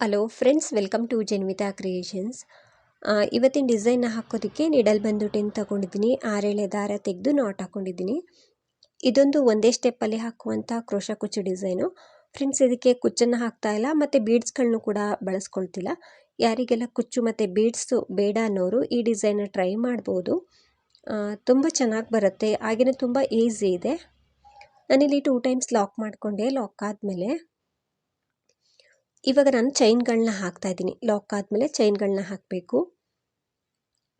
Hello friends welcome to Janvitha creations ಇವತ್ತಿನ ಡಿಸೈನ್ನ ಹಾಕೋದಕ್ಕೆ ನಿಡಲ್ ಬಂದು ಟೆನ್ ತಗೊಂಡಿದ್ದೀನಿ? ಆರೇಳೆ ದಾರ ತೆಗೆದು ನಾಟ್ ಹಾಕ್ಕೊಂಡಿದ್ದೀನಿ ಇದೊಂದು ಒಂದೇ ಸ್ಟೆಪ್ಪಲ್ಲಿ ಹಾಕುವಂಥ ಕ್ರೋಶ ಕುಚ್ಚು ಡಿಸೈನು ಫ್ರೆಂಡ್ಸ್ ಇದಕ್ಕೆ ಕುಚ್ಚನ್ನು ಹಾಕ್ತಾ ಇಲ್ಲ, ಮತ್ತು ಬೀಡ್ಸ್ಗಳನ್ನು ಕೂಡ ಬಳಸ್ಕೊಳ್ತಿಲ್ಲ. ಯಾರಿಗೆಲ್ಲ ಕುಚ್ಚು ಮತ್ತು ಬೀಡ್ಸು ಬೇಡ ಅನ್ನೋರು ಈ ಡಿಸೈನ್ನ ಟ್ರೈ ಮಾಡ್ಬೋದು. ತುಂಬ ಚೆನ್ನಾಗಿ ಬರುತ್ತೆ ಹಾಗೆಯೇ ತುಂಬ ಈಸಿ ಇದೆ. ನಾನಿಲ್ಲಿ ಟೂ ಟೈಮ್ಸ್ ಲಾಕ್ ಮಾಡಿಕೊಂಡೆ ಲಾಕ್ ಆದಮೇಲೆ ಇವಾಗ ನಾನು ಚೈನ್ಗಳನ್ನ ಹಾಕ್ತಾ ಇದ್ದೀನಿ. ಲಾಕ್ ಆದಮೇಲೆ ಚೈನ್ಗಳನ್ನ ಹಾಕಬೇಕು.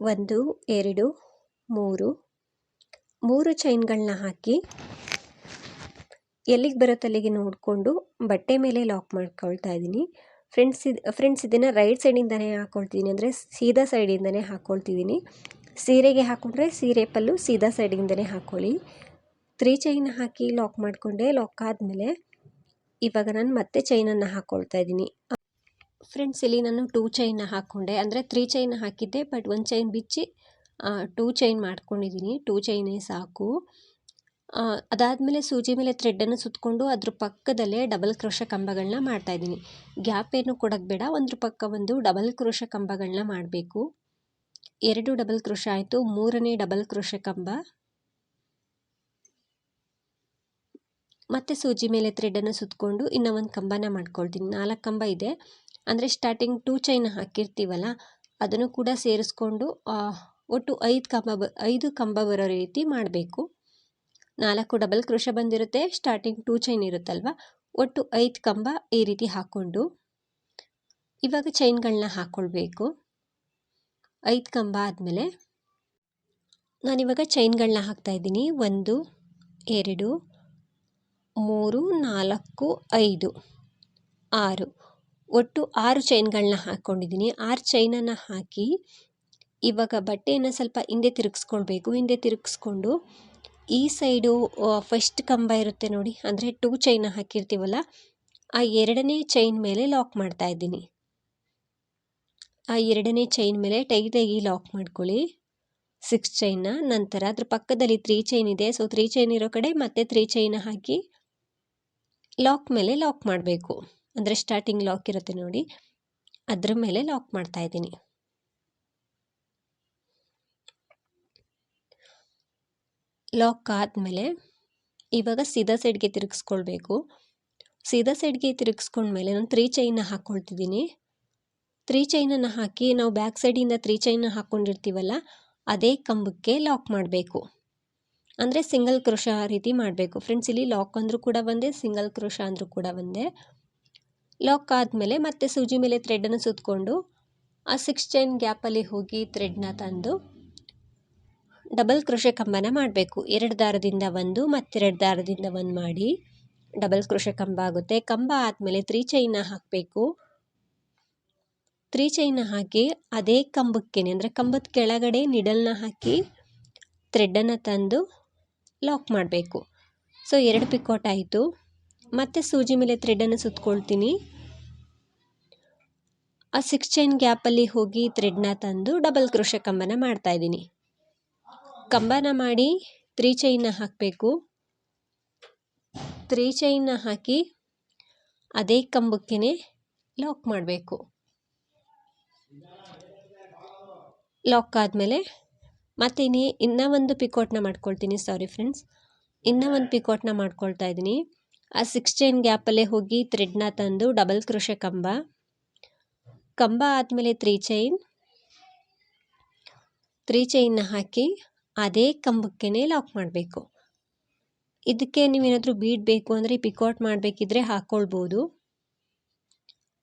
ಒಂದು, ಎರಡು, ಮೂರು. ಮೂರು ಚೈನ್ಗಳನ್ನ ಹಾಕಿ ಎಲ್ಲಿಗೆ ಬರೋ ಅಲ್ಲಿಗೆ ನೋಡಿಕೊಂಡು ಬಟ್ಟೆ ಮೇಲೆ ಲಾಕ್ ಮಾಡ್ಕೊಳ್ತಾ ಇದ್ದೀನಿ. ಫ್ರೆಂಡ್ಸ್ ಇದು ಫ್ರೆಂಡ್ಸ್ ಇದನ್ನು ರೈಟ್ ಸೈಡಿಂದನೇ ಹಾಕ್ಕೊಳ್ತಿದ್ದೀನಿ ಅಂದರೆ ಸೀದಾ ಸೈಡಿಂದನೇ ಹಾಕ್ಕೊಳ್ತಿದ್ದೀನಿ ಸೀರೆಗೆ ಹಾಕ್ಕೊಂಡ್ರೆ ಸೀರೆ ಪಲ್ಲು ಸೀದಾ ಸೈಡಿಂದನೇ ಹಾಕ್ಕೊಳ್ಳಿ ತ್ರೀ ಚೈನ್ ಹಾಕಿ ಲಾಕ್ ಮಾಡಿಕೊಂಡೆ ಲಾಕ್ ಆದಮೇಲೆ ಇವಾಗ ನಾನು ಮತ್ತೆ ಚೈನನ್ನು ಹಾಕ್ಕೊಳ್ತಾ ಇದ್ದೀನಿ. ಫ್ರೆಂಡ್ಸ್ ಇಲ್ಲಿ ನಾನು ಟೂ ಚೈನ್ನ ಹಾಕ್ಕೊಂಡೆ ಅಂದರೆ ತ್ರೀ ಚೈನ್ ಹಾಕಿದ್ದೆ ಬಟ್ ಒಂದು ಚೈನ್ ಬಿಚ್ಚಿ ಟೂ ಚೈನ್ ಮಾಡ್ಕೊಂಡಿದ್ದೀನಿ. ಟೂ ಚೈನೇ ಸಾಕು. ಅದಾದಮೇಲೆ ಸೂಜಿ ಮೇಲೆ ಥ್ರೆಡ್ಡನ್ನು ಸುತ್ತಕೊಂಡು ಅದ್ರ ಪಕ್ಕದಲ್ಲೇ ಡಬಲ್ ಕ್ರೋಶ ಕಂಬಗಳನ್ನ ಮಾಡ್ತಾಯಿದ್ದೀನಿ ಗ್ಯಾಪ್ ಏನು ಕೊಡೋಕ್ಕೆ ಬೇಡ. ಒಂದ್ರ ಪಕ್ಕ ಒಂದು ಡಬಲ್ ಕ್ರೋಶ ಕಂಬಗಳನ್ನ ಮಾಡಬೇಕು. ಎರಡು ಡಬಲ್ ಕ್ರೋಶ ಆಯಿತು. ಮೂರನೇ ಡಬಲ್ ಕ್ರೋಶ ಕಂಬ. ಮತ್ತೆ ಸೂಜಿ ಮೇಲೆ ಥ್ರೆಡನ್ನು ಸುತ್ತಕೊಂಡು ಇನ್ನೂ ಒಂದು ಕಂಬನ ಮಾಡ್ಕೊಳ್ತೀನಿ. ನಾಲ್ಕು ಕಂಬ ಇದೆ. ಅಂದರೆ ಸ್ಟಾರ್ಟಿಂಗ್ ಟೂ ಚೈನ್ ಹಾಕಿರ್ತೀವಲ್ಲ, ಅದನ್ನು ಕೂಡ ಸೇರಿಸ್ಕೊಂಡು ಒಟ್ಟು ಐದು ಕಂಬ ಬ, ಐದು ಕಂಬ ಬರೋ ರೀತಿ ಮಾಡಬೇಕು. ನಾಲ್ಕು ಡಬಲ್ ಕೃಷ ಬಂದಿರುತ್ತೆ ಸ್ಟಾರ್ಟಿಂಗ್ ಟೂ ಚೈನ್ ಇರುತ್ತಲ್ವ? ಒಟ್ಟು ಐದು ಕಂಬ ಈ ರೀತಿ ಹಾಕ್ಕೊಂಡು ಇವಾಗ ಚೈನ್ಗಳನ್ನ ಹಾಕ್ಕೊಳ್ಬೇಕು ಐದು ಕಂಬ ಆದಮೇಲೆ ನಾನಿವಾಗ ಚೈನ್ಗಳನ್ನ ಹಾಕ್ತಾಯಿದ್ದೀನಿ ಒಂದು, ಎರಡು ಮೂರು, ನಾಲ್ಕು, ಐದು. ಆರು. ಒಟ್ಟು ಆರು ಚೈನ್ಗಳನ್ನ ಹಾಕ್ಕೊಂಡಿದ್ದೀನಿ. ಆರು ಚೈನನ್ನು ಹಾಕಿ ಇವಾಗ ಬಟ್ಟೆಯನ್ನು ಸ್ವಲ್ಪ ಹಿಂದೆ ತಿರುಗಿಸ್ಕೊಳ್ಬೇಕು. ಹಿಂದೆ ತಿರುಗಿಸ್ಕೊಂಡು ಈ ಸೈಡು ಫಸ್ಟ್ ಕಂಬ ಇರುತ್ತೆ ನೋಡಿ. ಅಂದರೆ ಟೂ ಚೈನ ಹಾಕಿರ್ತೀವಲ್ಲ, ಆ ಎರಡನೇ ಚೈನ್ ಮೇಲೆ ಲಾಕ್ ಮಾಡ್ತಾ ಇದ್ದೀನಿ. ಆ ಎರಡನೇ ಚೈನ್ ಮೇಲೆ ಟೈಟಾಗಿ ಲಾಕ್ ಮಾಡ್ಕೊಳ್ಳಿ. ಸಿಕ್ಸ್ ಚೈನ್ನ ನಂತರ ಅದ್ರ ಪಕ್ಕದಲ್ಲಿ ತ್ರೀ ಚೈನ್ ಇದೆ. ಸೊ ತ್ರೀ ಚೈನ್ ಇರೋ ಕಡೆ ಮತ್ತೆ ತ್ರೀ ಚೈನ ಹಾಕಿ ಲಾಕ್ ಮೇಲೆ ಲಾಕ್ ಮಾಡಬೇಕು. ಅಂದರೆ ಸ್ಟಾರ್ಟಿಂಗ್ ಲಾಕ್ ಇರುತ್ತೆ ನೋಡಿ. ಅದರ ಮೇಲೆ ಲಾಕ್ ಮಾಡ್ತಾ ಇದ್ದೀನಿ. ಲಾಕ್ ಆದಮೇಲೆ ಇವಾಗ ಸೀದಾ ಸೈಡ್ಗೆ ತಿರುಗಿಸ್ಕೊಳ್ಬೇಕು. ಸೀದಾ ಸೈಡ್ಗೆ ತಿರುಗಿಸ್ಕೊಂಡ್ಮೇಲೆ ನಾನು ತ್ರೀ ಚೈನ ಹಾಕ್ಕೊಳ್ತಿದ್ದೀನಿ ತ್ರೀ ಚೈನನ್ನು ಹಾಕಿ ನಾವು ಬ್ಯಾಕ್ ಸೈಡಿಂದ ತ್ರೀ ಚೈನ ಹಾಕ್ಕೊಂಡಿರ್ತೀವಲ್ಲ ಅದೇ ಕಂಬಕ್ಕೆ ಲಾಕ್ ಮಾಡಬೇಕು. ಅಂದರೆ ಸಿಂಗಲ್ ಕ್ರೋಶ ರೀತಿ ಮಾಡಬೇಕು. ಫ್ರೆಂಡ್ಸ್ ಇಲ್ಲಿ ಲಾಕ್ ಅಂದರೂ ಕೂಡ ಒಂದೇ ಸಿಂಗಲ್ ಕ್ರೋಶ ಅಂದರೂ ಕೂಡ ಒಂದೇ. ಲಾಕ್ ಆದಮೇಲೆ ಮತ್ತೆ ಸೂಜಿ ಮೇಲೆ ಥ್ರೆಡನ್ನು ಸುತ್ತಕೊಂಡು ಆ ಸಿಕ್ಸ್ ಚೈನ್ ಗ್ಯಾಪಲ್ಲಿ ಹೋಗಿ ಥ್ರೆಡ್ನ ತಂದು ಡಬಲ್ ಕ್ರೋಶೆ ಕಂಬನ ಮಾಡಬೇಕು. ಎರಡು ದಾರದಿಂದ ಒಂದು, ಮತ್ತೆರಡು ದಾರದಿಂದ ಒಂದು ಮಾಡಿ ಡಬಲ್ ಕ್ರೋಶೆ ಕಂಬ ಆಗುತ್ತೆ. ಕಂಬ ಆದಮೇಲೆ ತ್ರೀ ಚೈನ ಹಾಕಬೇಕು. ತ್ರೀ ಚೈನ ಹಾಕಿ ಅದೇ ಕಂಬಕ್ಕೇನೆ, ಅಂದರೆ ಕಂಬದ ಕೆಳಗಡೆ ನಿಡಲ್ನ ಹಾಕಿ ಥ್ರೆಡ್ಡನ್ನು ತಂದು ಲಾಕ್ ಮಾಡಬೇಕು. ಸೊ, ಎರಡು ಪಿಕೋಟ್ ಆಯಿತು. ಮತ್ತೆ ಸೂಜಿ ಮೇಲೆ ಥ್ರೆಡನ್ನು ಸುತ್ತಕೊಳ್ತೀನಿ ಆ ಸಿಕ್ಸ್ ಚೈನ್ ಗ್ಯಾಪಲ್ಲಿ ಹೋಗಿ ಥ್ರೆಡ್ನ ತಂದು ಡಬಲ್ ಕ್ರೋಶ ಕಂಬನ ಮಾಡ್ತಾಯಿದ್ದೀನಿ ಕಂಬನ ಮಾಡಿ ತ್ರೀ ಚೈನ್ನ ಹಾಕಬೇಕು. ತ್ರೀ ಚೈನ್ನ ಹಾಕಿ ಅದೇ ಕಂಬಕ್ಕೆ ಲಾಕ್ ಮಾಡಬೇಕು. ಲಾಕ್ ಆದಮೇಲೆ ಮತ್ತೆ ಇನ್ನು ಇನ್ನೂ ಒಂದು ಪಿಕೋಟ್ನ ಮಾಡ್ಕೊಳ್ತೀನಿ. ಸಾರಿ ಫ್ರೆಂಡ್ಸ್ ಇನ್ನೂ ಒಂದು ಪಿಕೋಟ್ನ ಮಾಡ್ಕೊಳ್ತಾ ಇದ್ದೀನಿ. ಆ ಸಿಕ್ಸ್ ಚೈನ್ ಗ್ಯಾಪಲ್ಲೇ ಹೋಗಿ ಥ್ರೆಡ್ನ ತಂದು ಡಬಲ್ ಕ್ರೋಶೆ ಕಂಬ. ಕಂಬ ಆದಮೇಲೆ ತ್ರೀ ಚೈನ್ ತ್ರೀ ಚೈನ್ನ ಹಾಕಿ ಅದೇ ಕಂಬಕ್ಕೇ ಲಾಕ್ ಮಾಡಬೇಕು. ಇದಕ್ಕೆ ನೀವೇನಾದರೂ ಬೀಡ್ ಬೇಕು ಅಂದರೆ ಪಿಕೋಟ್ ಮಾಡಬೇಕಿದ್ರೆ ಹಾಕ್ಕೊಳ್ಬೋದು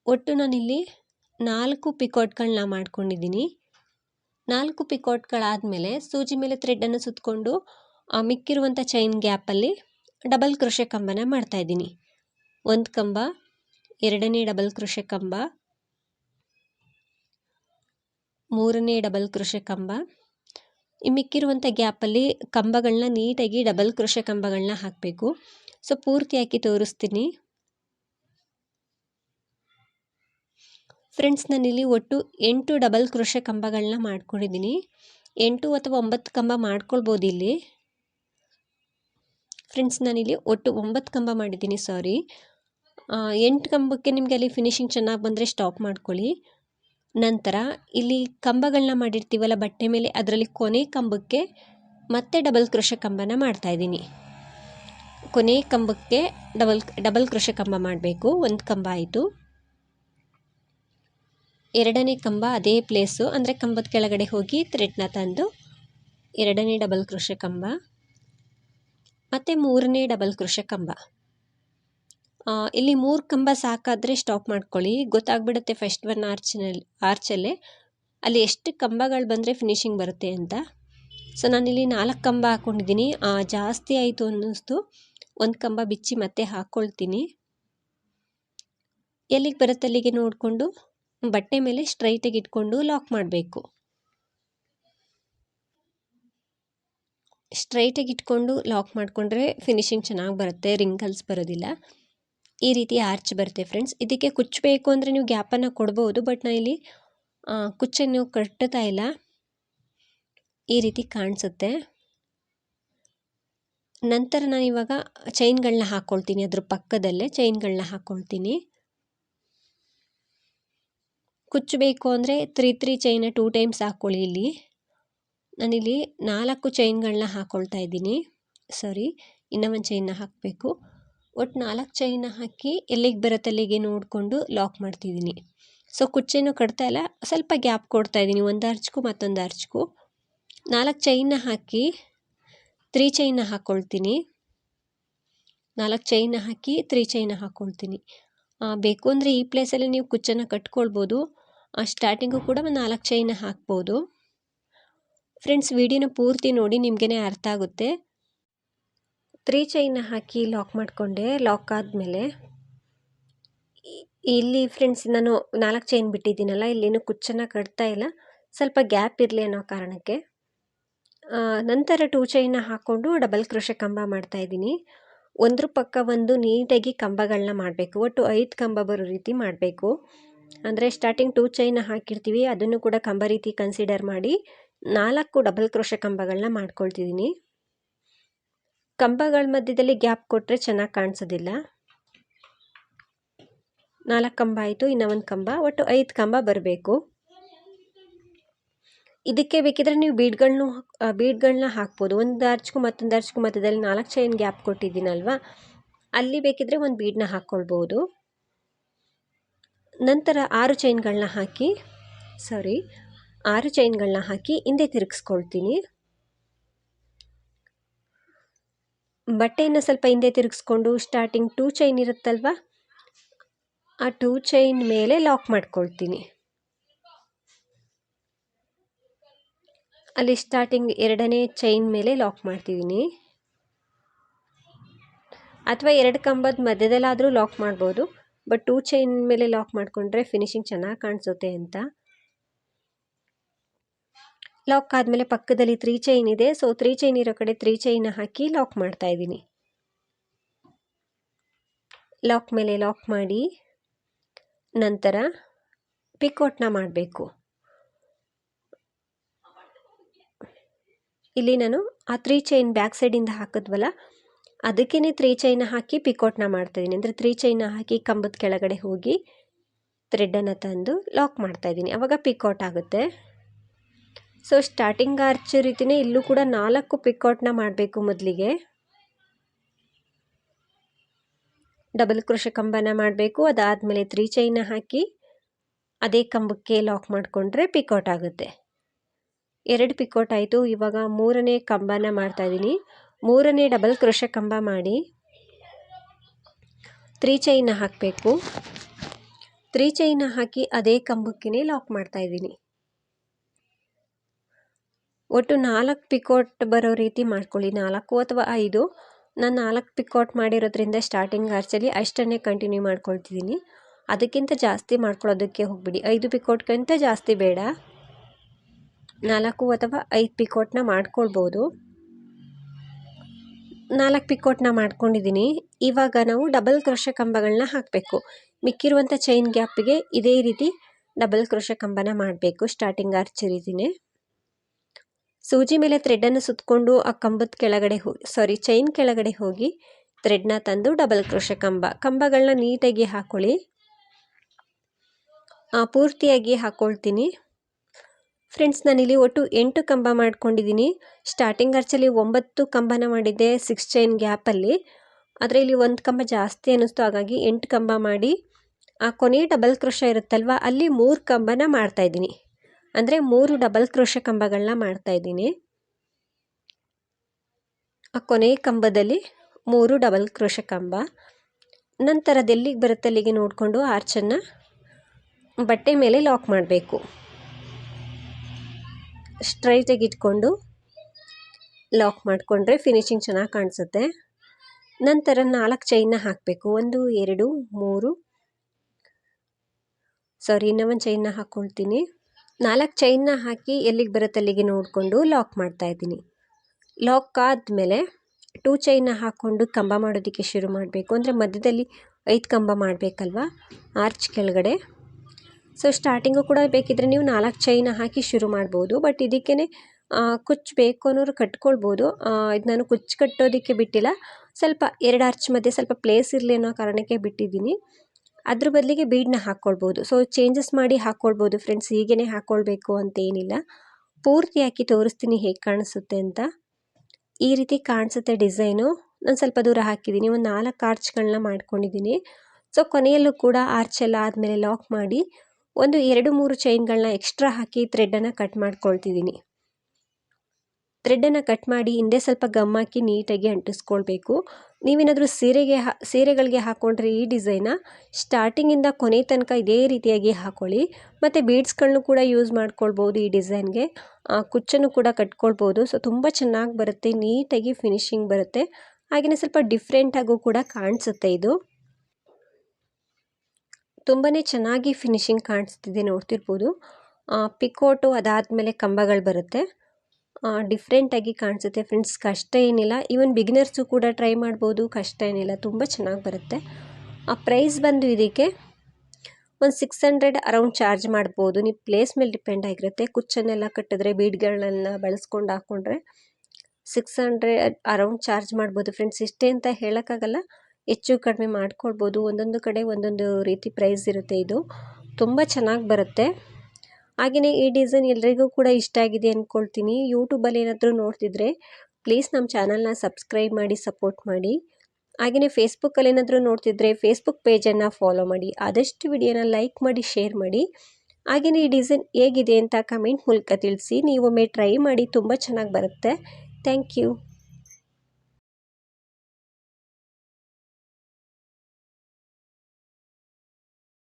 ಒಟ್ಟು ನಾನಿಲ್ಲಿ ನಾಲ್ಕು ಪಿಕೋಟ್ಗಳನ್ನ ಮಾಡ್ಕೊಂಡಿದ್ದೀನಿ. ನಾಲ್ಕು ಪಿಕೋಟ್ಗಳಾದಮೇಲೆ ಸೂಜಿ ಮೇಲೆ ಥ್ರೆಡ್ಡನ್ನು ಸುತ್ತಕೊಂಡು ಮಿಕ್ಕಿರುವಂಥ ಚೈನ್ ಗ್ಯಾಪಲ್ಲಿ ಡಬಲ್ ಕೃಷಿ ಕಂಬನ ಮಾಡ್ತಾಯಿದ್ದೀನಿ ಒಂದು ಕಂಬ, ಎರಡನೇ ಡಬಲ್ ಕೃಷಿ ಕಂಬ, ಮೂರನೇ ಡಬಲ್ ಕೃಷಿ ಕಂಬ. ಈ ಮಿಕ್ಕಿರುವಂಥ ಗ್ಯಾಪಲ್ಲಿ ಕಂಬಗಳನ್ನ ನೀಟಾಗಿ ಡಬಲ್ ಕ್ರೋಶೆ ಕಂಬಗಳನ್ನ ಹಾಕಬೇಕು. ಸೊ ಪೂರ್ತಿ ಹಾಕಿ ತೋರಿಸ್ತೀನಿ. ಫ್ರೆಂಡ್ಸ್ ನಾನಿಲ್ಲಿ ಒಟ್ಟು ಎಂಟು ಡಬಲ್ ಕ್ರೋಶೆ ಕಂಬಗಳನ್ನ ಮಾಡ್ಕೊಂಡಿದ್ದೀನಿ. ಎಂಟು ಅಥವಾ ಒಂಬತ್ತು ಕಂಬ ಮಾಡ್ಕೊಳ್ಬೋದು ಇಲ್ಲಿ. ಫ್ರೆಂಡ್ಸ್ ನಾನಿಲ್ಲಿ ಒಟ್ಟು ಒಂಬತ್ತು ಕಂಬ ಮಾಡಿದ್ದೀನಿ, ಸಾರಿ. ಎಂಟು ಕಂಬಕ್ಕೆ ನಿಮಗೆ ಅಲ್ಲಿ ಫಿನಿಶಿಂಗ್ ಚೆನ್ನಾಗಿ ಬಂದರೆ ಸ್ಟಾಪ್ ಮಾಡ್ಕೊಳ್ಳಿ. ನಂತರ ಇಲ್ಲಿ ಕಂಬಗಳನ್ನ ಮಾಡಿರ್ತೀವಲ್ಲ, ಬಟ್ಟೆ ಮೇಲೆ ಅದರಲ್ಲಿ ಕೊನೆ ಕಂಬಕ್ಕೆ ಮತ್ತೆ ಡಬಲ್ ಕ್ರೋಶ ಕಂಬನ ಮಾಡ್ತಾಯಿದ್ದೀನಿ ಕೊನೆ ಕಂಬಕ್ಕೆ ಡಬಲ್ ಡಬಲ್ ಕ್ರೋಶ ಕಂಬ ಮಾಡಬೇಕು, ಒಂದು ಕಂಬ ಆಯಿತು. ಎರಡನೇ ಕಂಬ ಅದೇ ಪ್ಲೇಸು ಅಂದರೆ ಕಂಬದ ಕೆಳಗಡೆ ಹೋಗಿ ಥ್ರೆಡ್ನ ತಂದು ಎರಡನೇ ಡಬಲ್ ಕೃಷ ಕಂಬ. ಮತ್ತು ಮೂರನೇ ಡಬಲ್ ಕೃಷ ಕಂಬ. ಇಲ್ಲಿ ಮೂರು ಕಂಬ ಸಾಕಾದರೆ ಸ್ಟಾಪ್ ಮಾಡ್ಕೊಳ್ಳಿ. ಗೊತ್ತಾಗ್ಬಿಡುತ್ತೆ ಫಸ್ಟ್ ಒನ್ ಆರ್ಚ್ನಲ್ಲಿ ಆರ್ಚಲ್ಲೇ ಅಲ್ಲಿ. ಎಷ್ಟು ಕಂಬಗಳು ಬಂದರೆ ಫಿನಿಶಿಂಗ್ ಬರುತ್ತೆ ಅಂತ. ಸೊ ನಾನಿಲ್ಲಿ ನಾಲ್ಕು ಕಂಬ ಹಾಕ್ಕೊಂಡಿದ್ದೀನಿ ಜಾಸ್ತಿ ಆಯಿತು ಅನ್ನಿಸ್ತು. ಒಂದು ಕಂಬ ಬಿಚ್ಚಿ ಮತ್ತೆ ಹಾಕ್ಕೊಳ್ತೀನಿ ಎಲ್ಲಿಗೆ ಬರುತ್ತೆ ಅಲ್ಲಿಗೆ ನೋಡಿಕೊಂಡು? ಬಟ್ಟೆ ಮೇಲೆ ಸ್ಟ್ರೈಟಾಗಿ ಇಟ್ಕೊಂಡು ಲಾಕ್ ಮಾಡಬೇಕು. ಸ್ಟ್ರೈಟಾಗಿ ಇಟ್ಕೊಂಡು ಲಾಕ್ ಮಾಡಿಕೊಂಡ್ರೆ ಫಿನಿಶಿಂಗ್ ಚೆನ್ನಾಗಿ ಬರುತ್ತೆ ರಿಂಕಲ್ಸ್ ಬರೋದಿಲ್ಲ. ಈ ರೀತಿ ಆರ್ಚ್ ಬರುತ್ತೆ ಫ್ರೆಂಡ್ಸ್ ಇದಕ್ಕೆ ಕುಚ್ಚಬೇಕು ಅಂದರೆ ನೀವು ಗ್ಯಾಪನ್ನು ಕೊಡ್ಬೋದು ಬಟ್ ನಾನು ಇಲ್ಲಿ ಕುಚ್ಚನ್ನು ಕಟ್ಟುತ್ತಾ ಇಲ್ಲ. ಈ ರೀತಿ ಕಾಣಿಸುತ್ತೆ. ನಂತರ ನಾನು ಇವಾಗ ಚೈನ್ಗಳನ್ನ ಹಾಕ್ಕೊಳ್ತೀನಿ ಅದ್ರ ಪಕ್ಕದಲ್ಲೇ ಚೈನ್ಗಳನ್ನ ಹಾಕ್ಕೊಳ್ತೀನಿ ಕುಚ್ಚಬೇಕು ಅಂದರೆ ತ್ರೀ ತ್ರೀ ಚೈನ ಟೂ ಟೈಮ್ಸ್ ಹಾಕ್ಕೊಳ್ಳಿ ಇಲ್ಲಿ. ನಾನಿಲ್ಲಿ ನಾಲ್ಕು ಚೈನ್ಗಳನ್ನ ಹಾಕ್ಕೊಳ್ತಾ ಇದ್ದೀನಿ. ಸಾರಿ ಇನ್ನೂ ಒಂದು ಚೈನ್ನ ಹಾಕಬೇಕು. ಒಟ್ಟು ನಾಲ್ಕು ಚೈನ ಹಾಕಿ ಎಲ್ಲಿಗೆ ಬರುತ್ತೆ ಅಲ್ಲಿಗೆ ನೋಡಿಕೊಂಡು ಲಾಕ್ ಮಾಡ್ತಿದ್ದೀನಿ. ಸೊ ಕುಚ್ಚೇನು ಕಟ್ತಾ ಇಲ್ಲ. ಸ್ವಲ್ಪ ಗ್ಯಾಪ್ ಕೊಡ್ತಾ ಇದ್ದೀನಿ. ಒಂದು ಅರ್ಚ್ಗೂ ಮತ್ತೊಂದು ಅರ್ಚ್ಗೂ ನಾಲ್ಕು ಚೈನ್ನ ಹಾಕಿ ತ್ರೀ ಚೈನ್ನ ಹಾಕ್ಕೊಳ್ತೀನಿ ನಾಲ್ಕು ಚೈನ್ನ ಹಾಕಿ ತ್ರೀ ಚೈನ್ನ ಹಾಕ್ಕೊಳ್ತೀನಿ ಬೇಕು ಅಂದರೆ ಈ ಪ್ಲೇಸಲ್ಲಿ ನೀವು ಕುಚ್ಚನ್ನು ಕಟ್ಕೊಳ್ಬೋದು. ಸ್ಟಾರ್ಟಿಂಗು ಕೂಡ ಒಂದು ನಾಲ್ಕು ಚೈನ ಹಾಕ್ಬೋದು. ಫ್ರೆಂಡ್ಸ್ ವಿಡಿಯೋನ ಪೂರ್ತಿ ನೋಡಿ ನಿಮಗೇ ಅರ್ಥ ಆಗುತ್ತೆ. ತ್ರೀ ಚೈನ ಹಾಕಿ ಲಾಕ್ ಮಾಡಿಕೊಂಡೆ ಲಾಕ್ ಆದಮೇಲೆ ಇಲ್ಲಿ ಫ್ರೆಂಡ್ಸ್ ನಾನು ನಾಲ್ಕು ಚೈನ್ ಬಿಟ್ಟಿದ್ದೀನಲ್ಲ, ಇಲ್ಲಿನೂ ಕುಚ್ಚನ್ನು ಕಟ್ತಾ ಇಲ್ಲ. ಸ್ವಲ್ಪ ಗ್ಯಾಪ್ ಇರಲಿ ಅನ್ನೋ ಕಾರಣಕ್ಕೆ. ನಂತರ ಟೂ ಚೈನ ಹಾಕ್ಕೊಂಡು ಡಬಲ್ ಕ್ರೋಶೆ ಕಂಬ ಮಾಡ್ತಾಯಿದ್ದೀನಿ ಒಂದ್ರ ಪಕ್ಕ ಒಂದು ನೀಟಾಗಿ ಕಂಬಗಳನ್ನ ಮಾಡಬೇಕು. ಒಟ್ಟು ಐದು ಕಂಬ ಬರೋ ರೀತಿ ಮಾಡಬೇಕು. ಅಂದರೆ ಸ್ಟಾರ್ಟಿಂಗ್ ಟೂ ಚೈನ್ ಹಾಕಿರ್ತೀವಿ, ಅದನ್ನು ಕೂಡ ಕಂಬ ರೀತಿ ಕನ್ಸಿಡರ್ ಮಾಡಿ ನಾಲ್ಕು ಡಬಲ್ ಕ್ರೋಶ ಕಂಬಗಳನ್ನ ಮಾಡ್ಕೊಳ್ತಿದ್ದೀನಿ. ಕಂಬಗಳ ಮಧ್ಯದಲ್ಲಿ ಗ್ಯಾಪ್ ಕೊಟ್ಟರೆ ಚೆನ್ನಾಗಿ ಕಾಣಿಸೋದಿಲ್ಲ. ನಾಲ್ಕು ಕಂಬ ಆಯಿತು, ಇನ್ನೂ ಒಂದು ಕಂಬ, ಒಟ್ಟು ಐದು ಕಂಬ ಬರಬೇಕು. ಇದಕ್ಕೆ ಬೇಕಿದ್ರೆ ನೀವು ಬೀಡ್ಗಳನ್ನೂ ಬೀಡ್ಗಳನ್ನ ಹಾಕ್ಬೋದು. ಒಂದು ಅರ್ಚ್ಗೂ ಮತ್ತೊಂದು ಅರ್ಚ್ಗೂ ಮಧ್ಯದಲ್ಲಿ ನಾಲ್ಕು ಚೈನ್ ಗ್ಯಾಪ್ ಕೊಟ್ಟಿದ್ದೀನಲ್ವಾ? ಅಲ್ಲಿ ಬೇಕಿದ್ರೆ ಒಂದು ಬೀಡನ್ನ ಹಾಕ್ಕೊಳ್ಬೋದು. ನಂತರ ಆರು ಚೈನ್ಗಳನ್ನ ಹಾಕಿ ಸಾರಿ ಆರು ಚೈನ್ಗಳನ್ನ ಹಾಕಿ ಹಿಂದೆ ತಿರುಗಿಸ್ಕೊಳ್ತೀನಿ. ಬಟ್ಟೆಯನ್ನು ಸ್ವಲ್ಪ ಹಿಂದೆ ತಿರುಗಿಸ್ಕೊಂಡು ಸ್ಟಾರ್ಟಿಂಗ್ ಟೂ ಚೈನ್ ಇರುತ್ತಲ್ವ, ಆ ಟೂ ಚೈನ್ ಮೇಲೆ ಲಾಕ್ ಮಾಡ್ಕೊಳ್ತೀನಿ. ಅಲ್ಲಿ ಸ್ಟಾರ್ಟಿಂಗ್ ಎರಡನೇ ಚೈನ್ ಮೇಲೆ ಲಾಕ್ ಮಾಡ್ತಿದ್ದೀನಿ. ಅಥವಾ ಎರಡು ಕಂಬದ ಮಧ್ಯದಲ್ಲಾದರೂ ಲಾಕ್ ಮಾಡ್ಬೋದು. ಬಟ್ ಟೂ ಚೈನ್ ಮೇಲೆ ಲಾಕ್ ಮಾಡಿಕೊಂಡ್ರೆ ಫಿನಿಶಿಂಗ್ ಚೆನ್ನಾಗಿ ಕಾಣಿಸುತ್ತೆ ಅಂತ. ಲಾಕ್ ಆದಮೇಲೆ ಪಕ್ಕದಲ್ಲಿ ತ್ರೀ ಚೈನ್ ಇದೆ. ಸೊ ತ್ರೀ ಚೈನ್ ಇರೋ ಕಡೆ ತ್ರೀ ಚೈನ್ ಹಾಕಿ ಲಾಕ್ ಮಾಡ್ತಾ ಇದ್ದೀನಿ. ಲಾಕ್ ಮೇಲೆ ಲಾಕ್ ಮಾಡಿ ನಂತರ ಪಿಕೋಟ್ನ ಮಾಡಬೇಕು. ಇಲ್ಲಿ ನಾನು ಆ ತ್ರೀ ಚೈನ್ ಬ್ಯಾಕ್ ಸೈಡಿಂದ ಹಾಕಿದ್ವಲ್ಲ ಅದಕ್ಕೇ ತ್ರೀ ಚೈನ ಹಾಕಿ ಪಿಕೋಟ್ನ ಮಾಡ್ತಾಯಿದ್ದೀನಿ. ಅಂದರೆ ತ್ರೀ ಚೈನ ಹಾಕಿ ಕಂಬದ ಕೆಳಗಡೆ ಹೋಗಿ ಥ್ರೆಡ್ಡನ್ನು ತಂದು ಲಾಕ್ ಮಾಡ್ತಾಯಿದ್ದೀನಿ. ಆವಾಗ ಪಿಕೌಟ್ ಆಗುತ್ತೆ. ಸೊ, ಸ್ಟಾರ್ಟಿಂಗ್ ಆರ್ಚ್ ರೀತಿಯೇ ಇಲ್ಲೂ ಕೂಡ ನಾಲ್ಕು ಪಿಕೌಟ್ನ ಮಾಡಬೇಕು ಮೊದಲಿಗೆ. ಡಬಲ್ ಕೃಷಿ ಕಂಬನ ಮಾಡಬೇಕು. ಅದಾದಮೇಲೆ ತ್ರೀ ಚೈನ ಹಾಕಿ ಅದೇ ಕಂಬಕ್ಕೆ ಲಾಕ್ ಮಾಡಿಕೊಂಡ್ರೆ ಪಿಕೌಟ್ ಆಗುತ್ತೆ. ಎರಡು ಪಿಕೌಟ್ ಆಯಿತು. ಇವಾಗ ಮೂರನೇ ಕಂಬನ ಮಾಡ್ತಾಯಿದ್ದೀನಿ. ಮೂರನೇ ಡಬಲ್ ಕ್ರೋಶ ಕಂಬ ಮಾಡಿ. ತ್ರೀ ಚೈನ ಹಾಕಬೇಕು. ತ್ರೀ ಚೈನ ಹಾಕಿ ಅದೇ ಕಂಬಕ್ಕೆ ಲಾಕ್ ಮಾಡ್ತಾ ಇದ್ದೀನಿ. ಒಟ್ಟು ನಾಲ್ಕು ಪಿಕೋಟ್ ಬರೋ ರೀತಿ ಮಾಡ್ಕೊಳ್ಳಿ. ನಾಲ್ಕು ಅಥವಾ ಐದು. ನಾನು ನಾಲ್ಕು ಪಿಕೋಟ್ ಮಾಡಿರೋದ್ರಿಂದ ಸ್ಟಾರ್ಟಿಂಗ್ ಆರ್ಚಲ್ಲಿ ಅಷ್ಟನ್ನೇ ಕಂಟಿನ್ಯೂ ಮಾಡ್ಕೊಳ್ತಿದ್ದೀನಿ. ಅದಕ್ಕಿಂತ ಜಾಸ್ತಿ ಮಾಡ್ಕೊಳ್ಳೋದಕ್ಕೆ ಹೋಗ್ಬಿಡಿ. ಐದು ಪಿಕೋಟ್ಗಿಂತ ಜಾಸ್ತಿ ಬೇಡ. ನಾಲ್ಕು ಅಥವಾ ಐದು ಪಿಕೋಟ್ನ ಮಾಡ್ಕೊಳ್ಬೋದು. ನಾಲ್ಕು ಪಿಕೋಟ್ನ ಮಾಡ್ಕೊಂಡಿದ್ದೀನಿ ಇವಾಗ ನಾವು ಡಬಲ್ ಕ್ರೋಶ ಕಂಬಗಳನ್ನ ಹಾಕಬೇಕು. ಮಿಕ್ಕಿರುವಂಥ ಚೈನ್ ಗ್ಯಾಪಿಗೆ ಇದೇ ರೀತಿ ಡಬಲ್ ಕ್ರೋಶ ಕಂಬನ ಮಾಡಬೇಕು. ಸ್ಟಾರ್ಟಿಂಗ್ ಆರ್ಚ್ ಇದ್ದೀನಿ ಸೂಜಿ ಮೇಲೆ ಥ್ರೆಡ್ಡನ್ನು ಸುತ್ತಕೊಂಡು ಆ ಕಂಬದ ಕೆಳಗಡೆ ಹೋಗಿ ಸಾರಿ ಚೈನ್ ಕೆಳಗಡೆ ಹೋಗಿ ಥ್ರೆಡ್ನ ತಂದು ಡಬಲ್ ಕ್ರೋಶ ಕಂಬ. ಕಂಬಗಳನ್ನ ನೀಟಾಗಿ ಹಾಕೊಳ್ಳಿ. ಪೂರ್ತಿಯಾಗಿ ಹಾಕ್ಕೊಳ್ತೀನಿ ಫ್ರೆಂಡ್ಸ್ ನಾನಿಲ್ಲಿ ಒಟ್ಟು ಎಂಟು ಕಂಬ ಮಾಡ್ಕೊಂಡಿದ್ದೀನಿ. ಸ್ಟಾರ್ಟಿಂಗ್ ಅರ್ಚಲ್ಲಿ ಒಂಬತ್ತು ಕಂಬನ ಮಾಡಿದ್ದೆ ಸಿಕ್ಸ್ ಚೈನ್ ಗ್ಯಾಪಲ್ಲಿ ಆದರೆ ಇಲ್ಲಿ ಒಂದು ಕಂಬ ಜಾಸ್ತಿ ಅನ್ನಿಸ್ತು, ಹಾಗಾಗಿ ಎಂಟು ಕಂಬ ಮಾಡಿ. ಆ ಕೊನೆ ಡಬಲ್ ಕ್ರೋಶ ಇರುತ್ತಲ್ವ, ಅಲ್ಲಿ ಮೂರು ಕಂಬನ ಮಾಡ್ತಾಯಿದ್ದೀನಿ ಅಂದರೆ ಮೂರು ಡಬಲ್ ಕ್ರೋಶ ಕಂಬಗಳನ್ನ ಮಾಡ್ತಾಯಿದ್ದೀನಿ ಆ ಕೊನೆ ಕಂಬದಲ್ಲಿ ಮೂರು ಡಬಲ್ ಕ್ರೋಶ ಕಂಬ. ನಂತರ ಅದೆಲ್ಲಿಗೆ ಬರುತ್ತೆ ಅಲ್ಲಿಗೆ ನೋಡಿಕೊಂಡು ಆರ್ಚನ್ನು ಬಟ್ಟೆ ಮೇಲೆ ಲಾಕ್ ಮಾಡಬೇಕು. ಸ್ಟ್ರೈಟಾಗಿ ಇಟ್ಕೊಂಡು ಲಾಕ್ ಮಾಡಿಕೊಂಡ್ರೆ ಫಿನಿಶಿಂಗ್ ಚೆನ್ನಾಗಿ ಕಾಣಿಸುತ್ತೆ. ನಂತರ ನಾಲ್ಕು ಚೈನ್ನ ಹಾಕಬೇಕು. ಒಂದು, ಎರಡು, ಮೂರು. ಸಾರಿ ಇನ್ನೊಂದು ಚೈನ್ನ ಹಾಕ್ಕೊಳ್ತೀನಿ ನಾಲ್ಕು ಚೈನ್ನ ಹಾಕಿ ಎಲ್ಲಿಗೆ ಬರುತ್ತೆ ಅಲ್ಲಿಗೆ ನೋಡಿಕೊಂಡು ಲಾಕ್ ಮಾಡ್ತಾ ಇದ್ದೀನಿ. ಲಾಕ್ ಆದಮೇಲೆ ಟೂ ಚೈನ್ನ ಹಾಕ್ಕೊಂಡು ಕಂಬ ಮಾಡೋದಕ್ಕೆ ಶುರು ಮಾಡಬೇಕು. ಅಂದರೆ ಮಧ್ಯದಲ್ಲಿ ಐದು ಕಂಬ ಮಾಡಬೇಕಲ್ವ? ಆರ್ಚ್ ಕೆಳಗಡೆ. ಸೊ ಸ್ಟಾರ್ಟಿಂಗು ಕೂಡ ಬೇಕಿದ್ರೆ ನೀವು ನಾಲ್ಕು ಚೈನ ಹಾಕಿ ಶುರು ಮಾಡ್ಬೋದು. ಬಟ್ ಇದಕ್ಕೇ ಕುಚ್ಚು ಬೇಕು ಅನ್ನೋರು ಕಟ್ಕೊಳ್ಬೋದು. ಇದು ನಾನು ಕುಚ್ಚು ಕಟ್ಟೋದಕ್ಕೆ ಬಿಟ್ಟಿಲ್ಲ. ಸ್ವಲ್ಪ ಎರಡು ಆರ್ಚ್ ಮಧ್ಯೆ ಸ್ವಲ್ಪ ಪ್ಲೇಸ್ ಇರಲಿ ಅನ್ನೋ ಕಾರಣಕ್ಕೆ ಬಿಟ್ಟಿದ್ದೀನಿ. ಅದ್ರ ಬದಲಿಗೆ ಬೀಡನ್ನ ಹಾಕ್ಕೊಳ್ಬೋದು ಸೊ ಚೇಂಜಸ್ ಮಾಡಿ ಹಾಕ್ಕೊಳ್ಬೋದು ಫ್ರೆಂಡ್ಸ್ ಹೀಗೇ ಹಾಕ್ಕೊಳ್ಬೇಕು ಅಂತ ಏನಿಲ್ಲ. ಪೂರ್ತಿ ಹಾಕಿ ತೋರಿಸ್ತೀನಿ ಹೇಗೆ ಕಾಣಿಸುತ್ತೆ ಅಂತ. ಈ ರೀತಿ ಕಾಣಿಸುತ್ತೆ ಡಿಸೈನು. ನಾನು ಸ್ವಲ್ಪ ದೂರ ಹಾಕಿದ್ದೀನಿ. ಒಂದು ನಾಲ್ಕು ಆರ್ಚ್ಗಳನ್ನ ಮಾಡ್ಕೊಂಡಿದ್ದೀನಿ. ಸೊ ಕೊನೆಯಲ್ಲೂ ಕೂಡ ಆರ್ಚ್ ಎಲ್ಲ ಆದಮೇಲೆ ಲಾಕ್ ಮಾಡಿ ಒಂದು ಎರಡು ಮೂರು ಚೈನ್ಗಳನ್ನ ಎಕ್ಸ್ಟ್ರಾ ಹಾಕಿ ಥ್ರೆಡ್ಡನ್ನು ಕಟ್ ಮಾಡ್ಕೊಳ್ತಿದ್ದೀನಿ. ಥ್ರೆಡ್ಡನ್ನು ಕಟ್ ಮಾಡಿ ಹಿಂದೆ ಸ್ವಲ್ಪ ಗಮ್ ಹಾಕಿ ನೀಟಾಗಿ ಅಂಟಿಸ್ಕೊಳ್ಬೇಕು. ನೀವೇನಾದರೂ ಸೀರೆಗೆ ಹಾ, ಸೀರೆಗಳಿಗೆ ಹಾಕ್ಕೊಂಡ್ರೆ ಈ ಡಿಸೈನ ಸ್ಟಾರ್ಟಿಂಗಿಂದ ಕೊನೆ ತನಕ ಇದೇ ರೀತಿಯಾಗಿ ಹಾಕ್ಕೊಳ್ಳಿ ಮತ್ತು ಬೀಡ್ಸ್ಗಳನ್ನೂ ಕೂಡ ಯೂಸ್ ಮಾಡ್ಕೊಳ್ಬೋದು ಈ ಡಿಸೈನ್ಗೆ ಕುಚ್ಚನ್ನು ಕೂಡ ಕಟ್ಕೊಳ್ಬೋದು. ಸೊ ತುಂಬ ಚೆನ್ನಾಗಿ ಬರುತ್ತೆ, ನೀಟಾಗಿ ಫಿನಿಶಿಂಗ್ ಬರುತ್ತೆ. ಹಾಗೆಯೇ ಸ್ವಲ್ಪ ಡಿಫ್ರೆಂಟಾಗೂ ಕೂಡ ಕಾಣಿಸುತ್ತೆ ಇದು. ತುಂಬಾ ಚೆನ್ನಾಗಿ ಫಿನಿಶಿಂಗ್ ಕಾಣಿಸ್ತಿದೆ ನೋಡ್ತಿರ್ಬೋದು. ಪಿಕೋಟು ಅದಾದಮೇಲೆ ಕಂಬಗಳು ಬರುತ್ತೆ. ಡಿಫ್ರೆಂಟಾಗಿ ಕಾಣಿಸುತ್ತೆ ಫ್ರೆಂಡ್ಸ್ ಕಷ್ಟ ಏನಿಲ್ಲ. ಈವನ್ ಬಿಗಿನರ್ಸು ಕೂಡ ಟ್ರೈ ಮಾಡ್ಬೋದು, ಕಷ್ಟ ಏನಿಲ್ಲ, ತುಂಬ ಚೆನ್ನಾಗಿ ಬರುತ್ತೆ. ಆ ಪ್ರೈಸ್ ಬಂದು ಇದಕ್ಕೆ ಒಂದು ಸಿಕ್ಸ್ ಹಂಡ್ರೆಡ್ ಅರೌಂಡ್ ಚಾರ್ಜ್ ಮಾಡ್ಬೋದು. ನೀವು ಪ್ಲೇಸ್ ಮೇಲೆ ಡಿಪೆಂಡ್ ಆಗಿರುತ್ತೆ. ಕುಚ್ಚನ್ನೆಲ್ಲ ಕಟ್ಟಿದ್ರೆ ಬೀಡ್ಗಳನ್ನೆಲ್ಲ ಬಳಸ್ಕೊಂಡು ಹಾಕ್ಕೊಂಡ್ರೆ ಸಿಕ್ಸ್ ಹಂಡ್ರೆಡ್ ಅರೌಂಡ್ ಚಾರ್ಜ್ ಮಾಡ್ಬೋದು ಫ್ರೆಂಡ್ಸ್ ಇಷ್ಟೇ ಅಂತ ಹೇಳೋಕ್ಕಾಗಲ್ಲ. ಹೆಚ್ಚು ಕಡಿಮೆ ಮಾಡ್ಕೊಳ್ಬೋದು ಒಂದೊಂದು ಕಡೆ ಒಂದೊಂದು ರೀತಿ ಪ್ರೈಸ್ ಇರುತ್ತೆ ಇದು. ತುಂಬ ಚೆನ್ನಾಗಿ ಬರುತ್ತೆ. ಹಾಗೆಯೇ ಈ ಡಿಸೈನ್ ಎಲ್ರಿಗೂ ಕೂಡ ಇಷ್ಟ ಆಗಿದೆ ಅಂದ್ಕೊಳ್ತೀನಿ ಯೂಟ್ಯೂಬಲ್ಲಿ ಏನಾದರೂ ನೋಡ್ತಿದ್ರೆ ಪ್ಲೀಸ್ ನಮ್ಮ ಚಾನಲ್ನ ಸಬ್ಸ್ಕ್ರೈಬ್ ಮಾಡಿ ಸಪೋರ್ಟ್ ಮಾಡಿ. ಹಾಗೆಯೇ ಫೇಸ್ಬುಕ್ಕಲ್ಲಿ ಏನಾದರೂ ನೋಡ್ತಿದ್ರೆ ಫೇಸ್ಬುಕ್ ಪೇಜನ್ನು ಫಾಲೋ ಮಾಡಿ. ಆದಷ್ಟು ವಿಡಿಯೋನ ಲೈಕ್ ಮಾಡಿ ಶೇರ್ ಮಾಡಿ. ಹಾಗೆಯೇ ಈ ಡಿಸೈನ್ ಹೇಗಿದೆ ಅಂತ ಕಮೆಂಟ್ ಮೂಲಕ ತಿಳಿಸಿ. ನೀವೊಮ್ಮೆ ಟ್ರೈ ಮಾಡಿ, ತುಂಬ ಚೆನ್ನಾಗಿ ಬರುತ್ತೆ. Thank you